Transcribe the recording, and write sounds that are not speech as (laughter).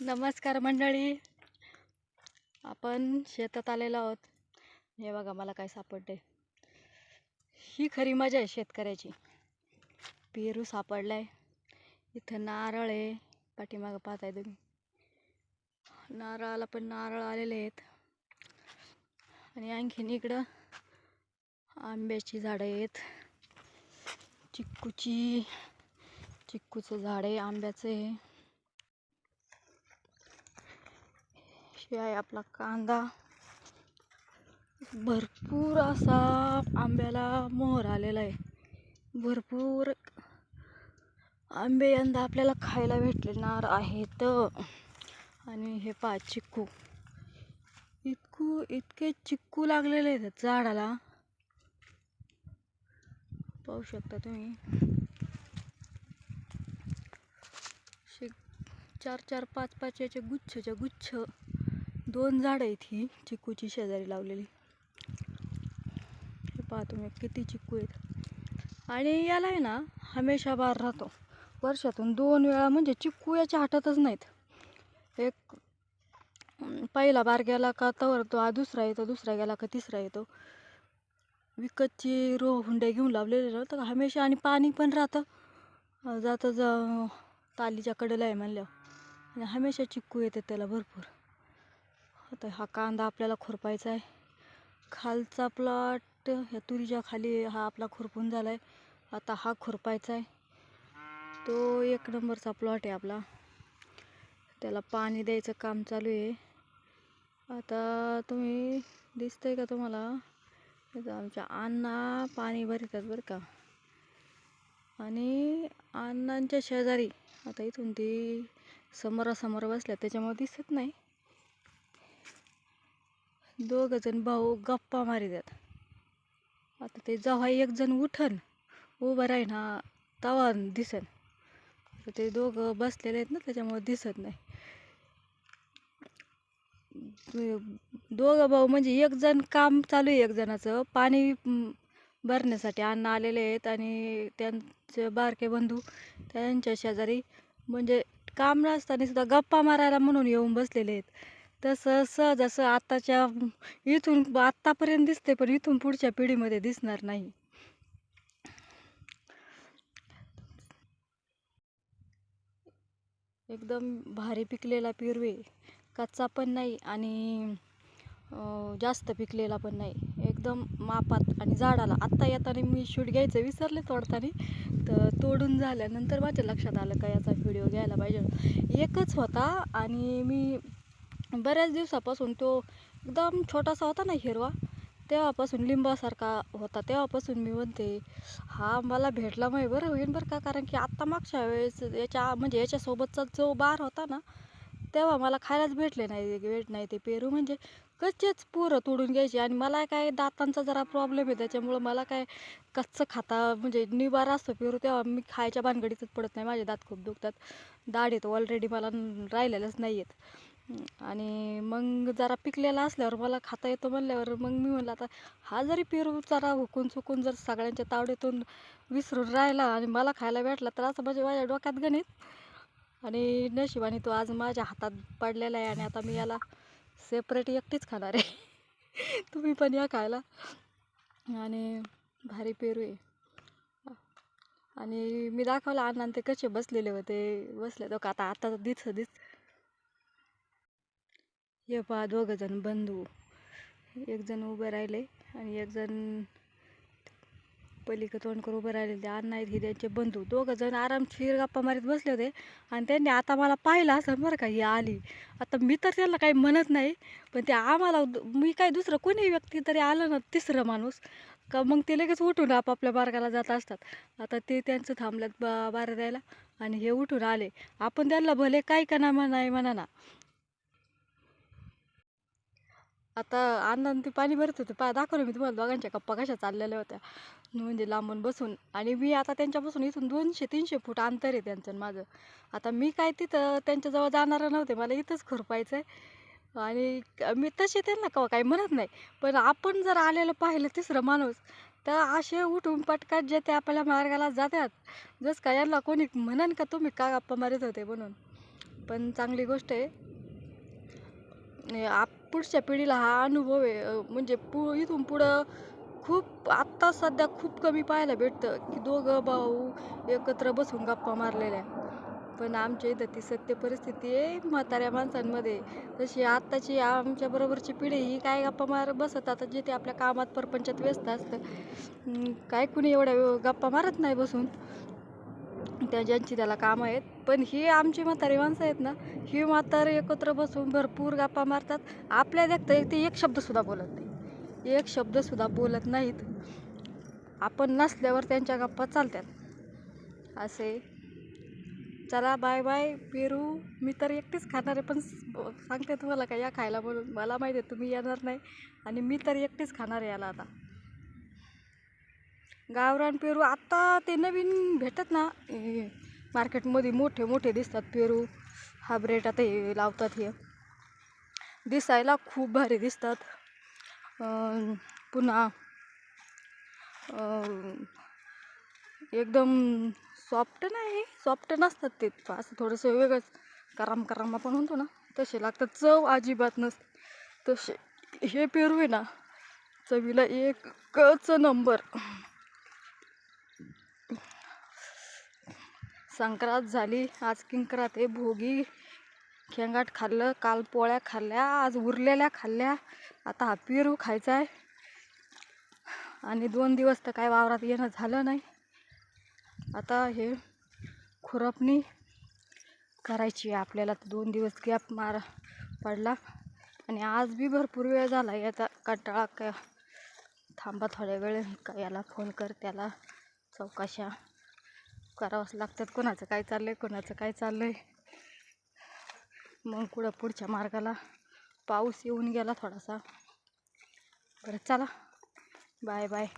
नमस्कार मंडळी. आपण शेतात आलेलो आहोत. हे बघा मला काय सापडते ही खरी मजा आहे शेतकऱ्याची. पेरू सापडलाय. इथं नारळ आहे. पाठीमागं पाहताय तुम्ही. नारळाला पण नारळ आलेले आहेत. आणि आणखीन इकडं आंब्याची झाडं आहेत. चिक्कूची चिक्कूचं झाड आहे आंब्याचं आहे. हे आहे आपला कांदा. भरपूर असा आंब्याला मोहर आलेला आहे. भरपूर आंबे यंदा आपल्याला खायला भेटणार आहेत. आणि हे पा चिक्कू. इतकू इतके चिक्कू लागलेले आहेत झाडाला. पाहू शकता तुम्ही. शे चार चार पाच पाच याचे गुच्छच्या गुच्छ. दोन झाडं आहेत ही चिक्कूची शेजारी लावलेली. हे पहा तुम्ही किती चिक्कू आहेत. आणि याला आहे ना हमेशा बार राहतो. वर्षातून दोन वेळा म्हणजे चिक्कू याच्या हातातच नाहीत. एक पहिला बार गेला का तवर तो हा दुसरा येतो दुसरा गेला का तिसरा येतो. विकतची रो हुंड्या घेऊन लावलेले राहतं हमेशा आणि पाणी पण राहतं. जातं जा तालीच्या कडेला आहे म्हणल्यावर. आणि हमेशा चिक्कू येते त्याला भरपूर. आता हा कांदा आपल्याला खुरपायचा आहे. खालचा प्लॉट ह्या तुरीच्या खाली हा आपला खुरपून झाला आहे आता हा खुरपायचा आहे. तो एक नंबरचा प्लॉट आहे आपला. त्याला पाणी द्यायचं काम चालू आहे. आता तुम्ही दिसतंय का तुम्हाला? आमच्या अण्णा पाणी भरतात बरं का. आणि अण्णांच्या शेजारी आता इथून ती समोरासमोर बसल्या त्याच्यामुळे दिसत नाही. दोघं जण भाऊ गप्पा मारितात आता ते जेव्हा एक जण उठन उभं राही ना तवा दिसन. ते दोघं बसलेले आहेत ना त्याच्यामुळे दिसत नाही. दोघं भाऊ म्हणजे एक जण काम चालू आहे एक जणाचं. पाणी भरण्यासाठी अन्न आलेले आहेत आणि त्यांचे बारके बंधू त्यांच्या शेजारी. म्हणजे काम नसताना सुद्धा गप्पा मारायला म्हणून येऊन बसलेले आहेत. तसं सहज असं आत्ताच्या इथून आत्तापर्यंत दिसते पण इथून पुढच्या पिढीमध्ये दिसणार नाही. एकदम भारी पिकलेला पिरवे कच्चा पण नाही आणि जास्त पिकलेला पण नाही. एकदम मापात आणि झाडाला. आत्ता येताना मी शूट घ्यायचं विसरले तोडताना तर तोडून झाल्यानंतर माझ्या लक्षात आलं का याचा व्हिडिओ घ्यायला पाहिजे. एकच होता आणि मी बऱ्याच दिवसापासून तो एकदम छोटासा होता ना हिरवा तेव्हापासून लिंबासारखा होता. तेव्हापासून मी म्हणते हा मला भेटला मग बरं होईन बरं का? कारण की आत्ता मागच्या वेळेस याच्या म्हणजे याच्यासोबतचा जो बार होता ना तेव्हा मला खायलाच भेटले नाही भेट नाही ते पेरू. म्हणजे कच्चेच पोरं तोडून घ्यायचे आणि मला काय दातांचा जरा प्रॉब्लेम आहे त्याच्यामुळं मला काय कच्चं खाता म्हणजे निवारा असतो पेरू. तेव्हा मी खायच्या भानगडीतच पडत नाही माझे दात खूप दुखतात. दाढ येतो ऑलरेडी मला राहिलेलंच नाही आहेत आणि मग जरा पिकलेला असल्यावर मला खाता येतो म्हणल्यावर मग मी म्हणलं आता हा जरी पेरू जरा हुकून चुकून जर सगळ्यांच्या तावडीतून विसरून राहिला आणि मला खायला भेटला तर असं म्हणजे माझ्या डोक्यात गणित. आणि नशिबाने तो आज माझ्या हातात पडलेला आहे आणि आता मी याला सेपरेट एकटीच खाणार आहे. (laughs) तुम्ही पण या खायला. आणि भारी पेरू आहे. आणि मी दाखवला अण्णा ते कसे बसलेले होते. बसले तो का आता आता दिस दिस हे पहा दोघं जण बंधू एकजण उभं राहिले आणि एकजण पलीकडे तोंड करून उभं राहिले ते अण्णा आहेत हे त्यांचे बंधू. दोघं जण आरामशीर गप्पा मारीत बसले होते. आणि त्यांनी आता मला पाहिलं असं बरं का ही आली. आता मी तर त्यांना काही म्हणत नाही पण ते आम्हाला मी काय दुसरं कोणी व्यक्ती तरी आलं ना तिसरं माणूस का मग ते लगेच उठून आपापल्या मार्गाला जात असतात. आता ते त्यांचं थांबल्यात बा बारा द्यायला आणि हे उठून आले. आपण त्यांना भले काय का ना नाही म्हणा ना आता अण्णांनी ते पाणी भरत होते. पा दाखवलं मी तुम्हाला दोघांच्या गप्पा कशा चाललेल्या होत्या. म्हणजे लांबून बसून आणि मी आता त्यांच्यापासून इथून दोनशे तीनशे फूट अंतर आहे त्यांचं माझं. आता मी काय तिथं त्यांच्याजवळ जाणारं नव्हते. मला इथंच खुरपायचं आहे आणि मी तसे त्यांना कवा काही म्हणत नाही. पण आपण जर आलेलं पाहिलं तिसरं माणूस तर असे उठून पटकात जे ते आपल्या मार्गाला जातात. जसं काय यांना कोणी म्हणन का तुम्ही का गप्पा मारत होते म्हणून. पण चांगली गोष्ट आहे. आप पुढच्या पिढीला हा अनुभव आहे. म्हणजे पु इथून पुढं खूप आत्ता सध्या खूप कमी पाहायला भेटतं की दोघं भाऊ एकत्र बसून गप्पा मारलेल्या पण आमच्या इथं ती सत्य परिस्थिती आहे म्हाताऱ्या माणसांमध्ये. तशी आत्ताची आमच्या बरोबरची पिढी ही काय गप्पा मार बसत आता जे ते आपल्या कामात परपंचात व्यस्त असतं काय कुणी एवढ्या गप्पा मारत नाही बसून. त्या ज्यांची त्याला कामं आहेत. पण ही आमची म्हातारी माणसं आहेत ना ही म्हातारे एकत्र बसून भरपूर गप्पा मारतात. आपल्या देखता ते एक शब्दसुद्धा बोलत नाही. एक शब्दसुद्धा बोलत नाहीत. आपण नसल्यावर त्यांच्या गप्पा चालतात. असे. चला बाय बाय पेरू. मी तर एकटीच खाणार आहे पण सांगते तुम्हाला का या खायला म्हणून. मला माहिती आहे तुम्ही येणार नाही. आणि मी तर एकटीच खाणार आहे याला आता. गावरान पेरू आत्ता ते नवीन भेटत ना मार्केटमध्ये मोठे मोठे दिसतात पेरू. हा ब्रेड आता हे लावतात हे. दिसायला खूप भारी दिसतात. पुन्हा एकदम सॉफ्ट नाही सॉफ्ट नसतात ते. असं थोडंसं वेगळंच कराम कराम आपण म्हणतो ना तसे लागतात. चव अजिबात नसते. तसे हे पेरू आहे ना चवीला एकच नंबर संक्रांत झाली. आज किंक्रात आहे. भोगी खेंगाट खाल्लं काल पोळ्या खाल्ल्या आज उरलेल्या खाल्ल्या. आता हा पेरू खायचा आहे आणि दोन दिवस तर काय वावरात येणं झालं नाही. आता हे खुरपणी करायची आहे. आपल्याला तर दोन दिवस गॅप मार पडला. आणि आज बी भरपूर वेळ झाला याचा कंटाळा. का थांबा थोड्या वेळ. का याला फोन कर त्याला चौकाशा. करावंच लागतात. कोणाचं काय चाललं आहे कोणाचं काय चाललं आहे मग कुठं पुढच्या मार्गाला पाऊस येऊन गेला थोडासा. बरं चला. Bye bye.